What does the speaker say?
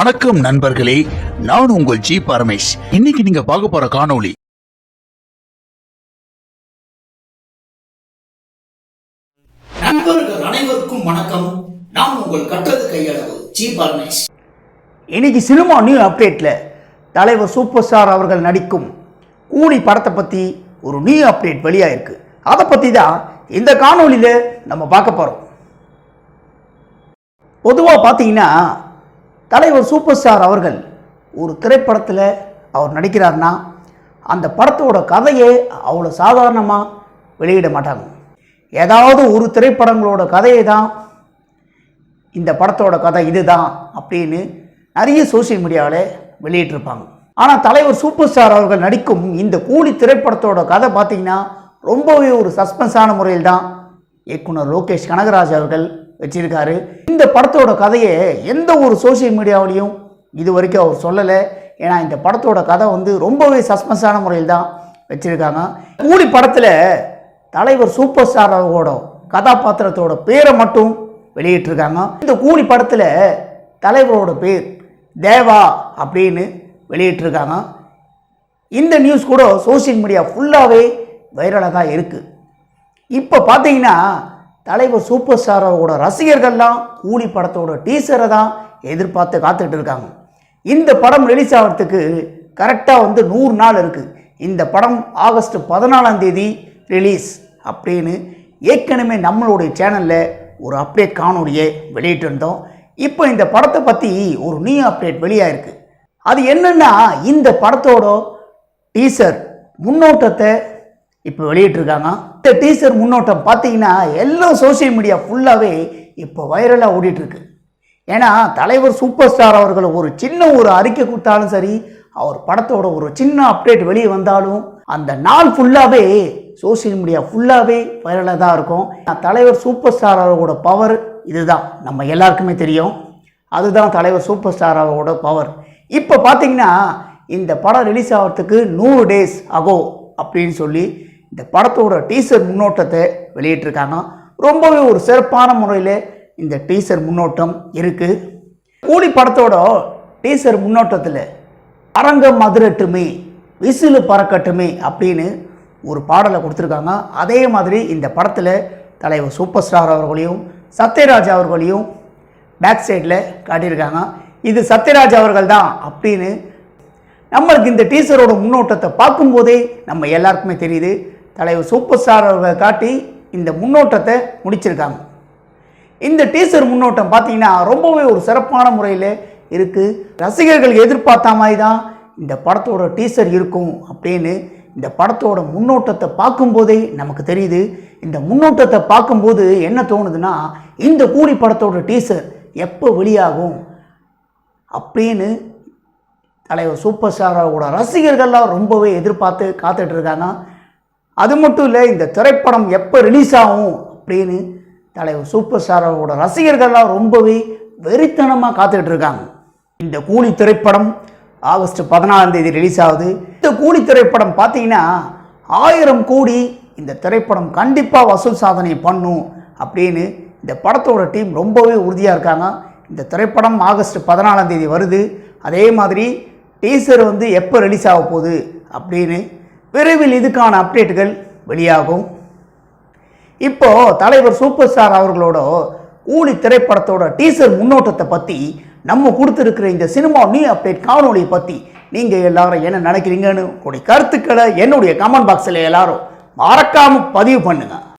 வணக்கம் நண்பர்களே நான் உங்கள் ஜி பரமேஷ். இன்னைக்கு நீங்க பார்க்க போற காணொளி நண்பர்கள் அனைவருக்கும் வணக்கம். நான் உங்கள் கட்டது கையளவு ஜி பரமேஷ். இன்னைக்கு சினிமா நியூ அப்டேட்டில் தலைவர் சூப்பர் ஸ்டார் அவர்கள் நடிக்கும் கூலி படத்தை பற்றி ஒரு நியூ அப்டேட் வெளியாயிருக்கு. அதை பற்றி தான் இந்த காணொளியில் நம்ம பார்க்க போகிறோம் பொதுவாக பார்த்தீங்கன்னா தலைவர் சூப்பர் ஸ்டார் அவர்கள் ஒரு திரைப்படத்தில் அவர் நடிக்கிறார்னா அந்த படத்தோட கதையே அவ்வளோ சாதாரணமாக வெளியிட மாட்டாங்க. ஏதாவது ஒரு திரைப்படங்களோட கதையை தான் இந்த படத்தோட கதை இதுதான் அப்படின்னு நிறைய சோஷியல் மீடியாவில் வெளியிட்டிருப்பாங்க. ஆனால் தலைவர் சூப்பர் ஸ்டார் அவர்கள் நடிக்கும் இந்த கூலி திரைப்படத்தோட கதை பார்த்தீங்கன்னா ரொம்பவே ஒரு சஸ்பென்ஸான முறையில் தான் இயக்குனர் லோகேஷ் கனகராஜ் அவர்கள் வச்சிருக்காரு. இந்த படத்தோட கதையை எந்த ஒரு சோஷியல் மீடியாவிலையும் இது வரைக்கும் அவர் சொல்லலை. ஏன்னா இந்த படத்தோட கதை வந்து ரொம்பவே சஸ்பென்ஸான முறையில் தான் வச்சுருக்காங்க. கூலி படத்தில் தலைவர் சூப்பர் ஸ்டாரோட கதாபாத்திரத்தோட பேரை மட்டும் வெளியிட்டிருக்காங்க. இந்த கூலி படத்தில் தலைவரோட பேர் தேவா அப்படின்னு வெளியிட்டிருக்காங்க. இந்த நியூஸ் கூட சோஷியல் மீடியா ஃபுல்லாகவே வைரலாக தான் இருக்குது இப்போ பார்த்தீங்கன்னா தலைவர் சூப்பர் ஸ்டாரோட ரசிகர்கள்லாம் கூலி படத்தோட டீசரை தான் எதிர்பார்த்து காத்துக்கிட்டு இருக்காங்க. இந்த படம் ரிலீஸ் ஆகிறதுக்கு கரெக்டாக வந்து நூறு நாள் இருக்குது இந்த படம் ஆகஸ்ட் பதினாலாம் தேதி ரிலீஸ் அப்படின்னு ஏற்கனவே நம்மளுடைய சேனலில் ஒரு அப்டேட் காணொலியை வெளியிட்டிருந்தோம் இப்போ இந்த படத்தை பற்றி ஒரு நியூ அப்டேட் வெளியாயிருக்கு. அது என்னென்னா இந்த படத்தோட டீசர் முன்னோட்டத்தை இப்போ வெளியிட்டிருக்காங்க அந்த டீசர் முன்னோட்டம் பார்த்தீங்கன்னா எல்லா சோஷியல் மீடியா ஃபுல்லாகவே இப்போ வைரலாக ஓடிட்டுருக்கு. ஏன்னா தலைவர் சூப்பர் ஸ்டார் அவர்கள் ஒரு சின்ன ஒரு அறிக்கை கொடுத்தாலும் சரி அவர் படத்தோட ஒரு சின்ன அப்டேட் வெளியே வந்தாலும் அந்த நாள் ஃபுல்லாகவே சோஷியல் மீடியா ஃபுல்லாகவே வைரலாக தான் இருக்கும். தலைவர் சூப்பர் ஸ்டார் அவர்களோட பவர் இதுதான். நம்ம எல்லாருக்குமே தெரியும். அதுதான் தலைவர் சூப்பர் ஸ்டார் அவரோட பவர் இப்போ பார்த்தீங்கன்னா இந்த படம் ரிலீஸ் ஆகிறதுக்கு நூறு டேஸ் அகோ அப்படின்னு சொல்லி இந்த படத்தோட டீசர் முன்னோட்டத்தை வெளியிட்டிருக்காங்க. ரொம்பவே ஒரு சிறப்பான முறையில் இந்த டீசர் முன்னோட்டம் இருக்குது கூலி படத்தோட டீசர் முன்னோட்டத்தில் அரங்கம் மதுரட்டுமே விசிலு பறக்கட்டுமே அப்படின்னு ஒரு பாடலை கொடுத்துருக்காங்க. அதே மாதிரி இந்த படத்தில் தலைவர் சூப்பர் ஸ்டார் அவர்களையும் சத்யராஜ் அவர்களையும் பேக் சைடில் காட்டியிருக்காங்க. இது சத்யராஜ் அவர்கள் தான் அப்படின்னு நம்மளுக்கு இந்த டீசரோட முன்னோட்டத்தை பார்க்கும்போதே நம்ம எல்லாருக்குமே தெரியுது. தலைவர் சூப்பர் ஸ்டார் அவர்களை காட்டி இந்த முன்னோட்டத்தை முடிச்சிருக்காங்க. இந்த டீசர் முன்னோட்டம் பார்த்தீங்கன்னா ரொம்பவே ஒரு சிறப்பான முறையில் இருக்குது ரசிகர்கள் எதிர்பார்த்த மாதிரி தான் இந்த படத்தோட டீசர் இருக்கும் அப்படின்னு இந்த படத்தோட முன்னோட்டத்தை பார்க்கும்போதே நமக்கு தெரியுது. இந்த முன்னோட்டத்தை பார்க்கும்போது என்ன தோணுதுன்னா இந்த கூலி படத்தோட டீசர் எப்போ வெளியாகும் அப்படின்னு தலைவர் சூப்பர் ஸ்டாரோட ரசிகர்கள்லாம் ரொம்பவே எதிர்பார்த்து காத்துட்ருக்காங்க அது மட்டும் இல்லை இந்த திரைப்படம் எப்போ ரிலீஸ் ஆகும் அப்படின்னு தலைவர் சூப்பர் ஸ்டாரோட ரசிகர்கள்லாம் ரொம்பவே வெறித்தனமாக காத்துக்கிட்டு இருக்காங்க. இந்த கூலி திரைப்படம் ஆகஸ்ட் பதினாலாம் தேதி ரிலீஸ் ஆகுது. இந்த கூலி திரைப்படம் பார்த்தீங்கன்னா ஆயிரம் கோடி இந்த திரைப்படம் கண்டிப்பாக வசூல் சாதனை பண்ணும் அப்படின்னு இந்த படத்தோட டீம் ரொம்பவே உறுதியாக இருக்காங்க. இந்த திரைப்படம் ஆகஸ்ட் பதினாலாம் தேதி வருது. அதே மாதிரி டீசர் வந்து எப்போ ரிலீஸ் ஆக போகுது அப்படின்னு விரைவில் இதுக்கான அப்டேட்டுகள் வெளியாகும். இப்போ தலைவர் சூப்பர் ஸ்டார் அவர்களோட ஊழி திரைப்படத்தோட டீசர் முன்னோட்டத்தை பற்றி நம்ம கொடுத்துருக்கிற இந்த சினிமா நியூ அப்டேட் காணொலியை பற்றி நீங்கள் எல்லாரும் என்ன நினைக்கிறீங்கன்னு உங்களுடைய கருத்துக்களை என்னுடைய கமெண்ட் பாக்ஸில் எல்லாரும் மறக்காமல் பதிவு பண்ணுங்கள்